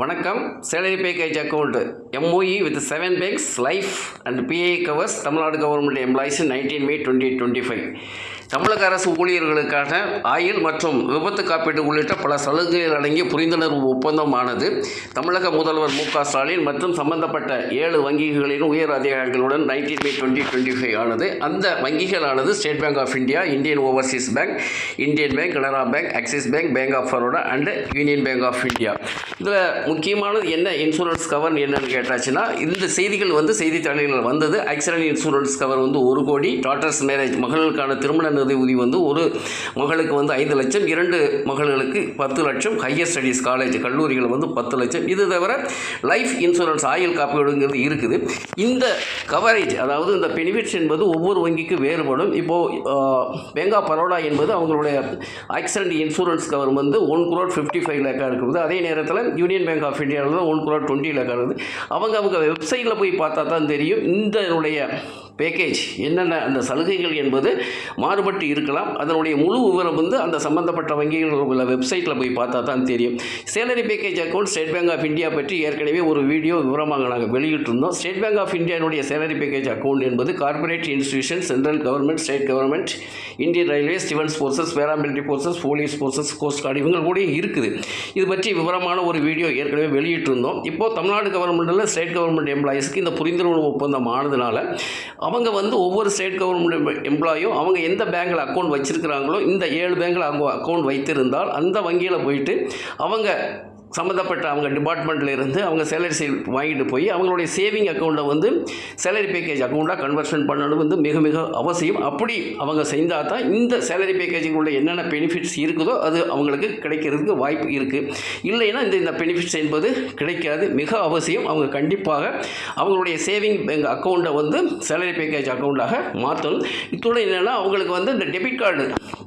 வணக்கம். Salary package account MOU with seven banks life and PI covers Tamil Nadu government employees nineteen May twenty twenty five தமிழக அரசு ஊழியர்களுக்கான ஆயுள் மற்றும் விபத்து காப்பீடு உள்ளிட்ட பல சலுகைகள் அடங்கிய புரிந்துணர்வு ஒப்பந்தமானது தமிழக முதல்வர் மு க ஸ்டாலின் மற்றும் சம்பந்தப்பட்ட ஏழு வங்கிகளின் உயர் அதிகாரிகளுடன் nineteen May twenty twenty five ஆனது. அந்த வங்கிகளானது State Bank of India Indian Overseas Bank Indian Bank Canara Bank Axis Bank Bank of Baroda and Union Bank of India இதில் முக்கியமானது என்ன இன்சூரன்ஸ் கவர் என்னன்னு கேட்டாச்சுன்னா இந்த செய்திகள் வந்து செய்தித்தாள்களில் வந்தது. ஆக்சிடென்ட் இன்சூரன்ஸ் கவர் வந்து ஒரு கோடி டாட்டர்ஸ் மேரேஜ் மகளுக்கான திருமண நிதி வந்து ஒரு மகளுக்கு வந்து ஐந்து லட்சம் இரண்டு மகள்களுக்கு பத்து லட்சம் ஹையர் ஸ்டடீஸ் காலேஜ் கல்லூரிகள் வந்து பத்து லட்சம். இது தவிர லைஃப் இன்சூரன்ஸ் ஆயுள் காப்பீடுங்கிறது இருக்குது. இந்த கவரேஜ் அதாவது இந்த பெனிஃபிட்ஸ் என்பது ஒவ்வொரு வங்கிக்கும் வேறுபடும். இப்போது பெங்கா பரோடா என்பது அவங்களுடைய ஆக்சிடென்ட் இன்சூரன்ஸ் கவர் வந்து ஒன் குரோட் ஃபிஃப்டி ஃபைவ் லேக்காக இருக்குது. அதே நேரத்தில் யூனியன் பேங்க் ஆஃப் இந்தியாவில் ஒன் குரோட் டுவெண்ட்டி லேக்காக இருக்குது அவங்க அவங்க வெப்சைட்டில் போய் பார்த்தா தான் தெரியும். இந்த பேக்கேஜ் என்னென்ன அந்த சலுகைகள் என்பது மாறுபட்டு இருக்கலாம். அதனுடைய முழு விவரம் வந்து அந்த சம்பந்தப்பட்ட வங்கிகள் உள்ள வெப்சைட்டில் போய் பார்த்தா தான் தெரியும். Salary package account State Bank of India பற்றி ஏற்கனவே ஒரு வீடியோ விவரமாக நாங்கள் வெளியிட்டிருந்தோம். ஸ்டேட் பேங்க் ஆஃப் இந்தியாவுடைய சேலரி பேக்கேஜ் அக்கௌண்ட் என்பது corporate institution central government state government Indian railways சிவன்ஸ் forces paramilitary forces police forces coast guard இவங்க கூட இருக்குது. இது பற்றி விவரமான ஒரு வீடியோ ஏற்கனவே வெளியிட்டிருந்தோம். இப்போது தமிழ்நாடு கவர்மெண்ட்டில் ஸ்டேட் கவர்மெண்ட் எம்ப்ளாயீஸ்க்கு இந்த புரிந்துணர்வு ஒப்பந்தம் ஆனதுனால அவங்க வந்து ஒவ்வொரு ஸ்டேட் கவர்மெண்ட் எம்ப்ளாயும் அவங்க எந்த பேங்கில் அக்கௌண்ட் வச்சுருக்கிறாங்களோ இந்த ஏழு பேங்கில் அவங்க அக்கௌண்ட் வைத்திருந்தால் அந்த வங்கியில் போயிட்டு அவங்க சம்மந்தப்பட்ட அவங்க டிபார்ட்மெண்ட்டில் இருந்து அவங்க சேலரி சீல் வாங்கிட்டு போய் அவங்களுடைய சேவிங் அக்கௌண்ட்டை வந்து சேலரி பேக்கேஜ் அக்கௌண்ட்டாக கன்வர்ஷன் பண்ணணும் வந்து மிக மிக அவசியம். அப்படி அவங்க செய்தால் தான் இந்த சேலரி பேக்கேஜுக்குள்ள என்னென்ன பெனிஃபிட்ஸ் இருக்குதோ அது அவங்களுக்கு கிடைக்கிறதுக்கு வாய்ப்பு இருக்குது இல்லைன்னா இந்த இந்த பெனிஃபிட்ஸ் என்பது கிடைக்காது மிக அவசியம். அவங்க கண்டிப்பாக அவங்களுடைய சேவிங் பேங்க் அக்கௌண்ட்டை வந்து சேலரி பேக்கேஜ் அக்கௌண்ட்டாக மாற்றணும். இத்துடன் என்னென்னா அவங்களுக்கு வந்து இந்த டெபிட் கார்டு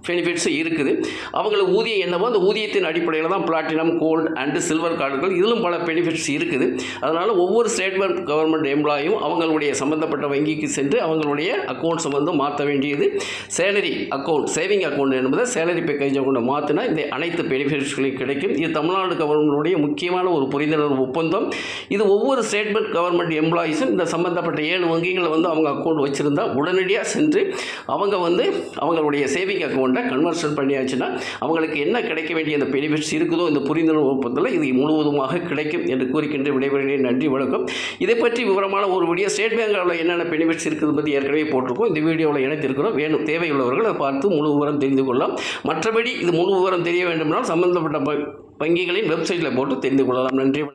பெனிஃபிட்ஸும் இருக்குது. அவங்களுக்கு ஊதியம் என்னவோ அந்த ஊதியத்தின் அடிப்படையில் தான் பிளாட்டினம் கோல்டு அண்டு சில்வர் கார்டுகள் இதிலும் பல பெனிஃபிட்ஸ் இருக்குது. அதனால் ஒவ்வொரு ஸ்டேட் பேங்க் கவர்மெண்ட் எம்ப்ளாயும் அவங்களுடைய சம்மந்தப்பட்ட வங்கிக்கு சென்று அவங்களுடைய அக்கௌண்ட் வந்து மாற்ற வேண்டியது. சேலரி அக்கௌண்ட் சேவிங் அக்கௌண்ட் என்பதை சேலரி பேக்கேஜ் கொண்டு மாற்றினா இந்த அனைத்து பெனிஃபிட்ஸ்களையும் கிடைக்கும். இது தமிழ்நாடு கவர்மெண்டுடைய முக்கியமான ஒரு புரிந்துணர்வு ஒப்பந்தம். இது ஒவ்வொரு ஸ்டேட் பேங்க் கவர்மெண்ட் எம்ப்ளாயிஸும் இந்த சம்மந்தப்பட்ட ஏழு வங்கிகளை வந்து அவங்க அக்கௌண்ட் வச்சுருந்தா உடனடியாக சென்று அவங்க வந்து அவங்களுடைய சேவிங் அக்கௌண்ட்டை கன்வர்ஷன் பண்ணியாச்சுன்னா அவங்களுக்கு என்ன கிடைக்க வேண்டிய அந்த பெனிஃபிட்ஸ் இருக்குதோ இந்த புரிந்துணர்வு ஒப்பந்தத்தில் இது முழுவதுமாக கிடைக்கும் என்று கூறுகின்ற விடைபெறுகிறேன். நன்றி வணக்கம். இதை பற்றி விவரமான ஒரு வீடியோ ஸ்டேட் பேங்கில் என்னென்ன பெனிஃபிட்ஸ் இருக்குது பற்றி ஏற்கனவே போட்டிருக்கோம். இந்த வீடியோவில் இணைத்திருக்கிறோம் வேணும் தேவையுள்ளவர்கள் அதை பார்த்து முழு விவரம் தெரிந்து கொள்ளலாம். மற்றபடி இது முழு விவரம் தெரிய வேண்டுமென்றால் சம்பந்தப்பட்ட வங்கிகளின் வெப்சைட்டில் போட்டு தெரிந்து கொள்ளலாம். நன்றி